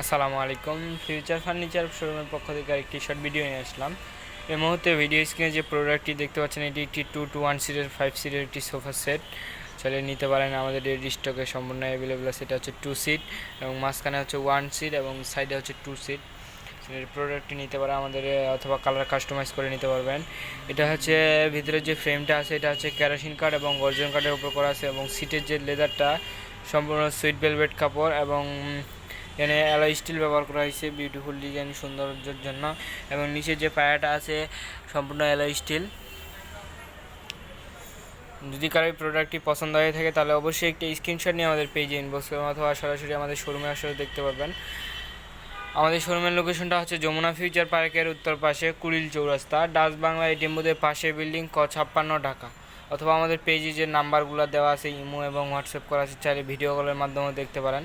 আসসালামু আলাইকুম। Future furniture শোরুমের পক্ষ থেকে আরেকটি শর্ট ভিডিও নিয়ে আসলাম। এই মুহূর্তে ভিডিও স্ক্রিনে যে প্রোডাক্টটি দেখতে পাচ্ছেন, এটি একটি টু টু ওয়ান সিটের ফাইভ সিটের একটি সোফা সেট চলে নিতে পারেন, আমাদের এর স্টকে সম্পূর্ণ অ্যাভেলেবেল আছে এটা হচ্ছে টু সিট এবং মাঝখানে হচ্ছে ওয়ান সিট এবং সাইডে হচ্ছে টু সিট প্রোডাক্টটি নিতে পারে আমাদের অথবা কালার কাস্টমাইজ করে নিতে পারবেন। এটা হচ্ছে ভিতরে যে ফ্রেমটা আছে, এটা হচ্ছে ক্যারাসিন কার্ড এবং গর্জন কার্ডের উপর করা আছে এবং সিটের যে লেদারটা সম্পূর্ণ সুইট বেলভেট কাপড় এবং এখানে অ্যালয় স্টিল ব্যবহার করা হয়েছে। বিউটিফুল ডিজাইন সৌন্দর্যের জন্য। এবং নিচে যে পায়াটা আছে, সম্পূর্ণ অ্যালয় স্টিল যদি কারও প্রোডাক্টটি পছন্দ হয়ে থাকে, তাহলে অবশ্যই একটি স্ক্রিনশট নিয়ে আমাদের পেজে ইনবক্স করবেন অথবা সরাসরি আমাদের শোরুমে আসলে দেখতে পারবেন। আমাদের শোরুমের লোকেশনটা হচ্ছে যমুনা ফিউচার পার্কের উত্তর পাশে কুড়িল চৌরাস্তা, ডাচ বাংলা এটিএম বুথের পাশে বিল্ডিং ক ছাপ্পান্ন ঢাকা। অথবা আমাদের পেজে যে নাম্বারগুলো দেওয়া আছে, ইমো এবং হোয়াটসঅ্যাপ করা আছে, চাইলে ভিডিও কলের মাধ্যমেও দেখতে পারেন।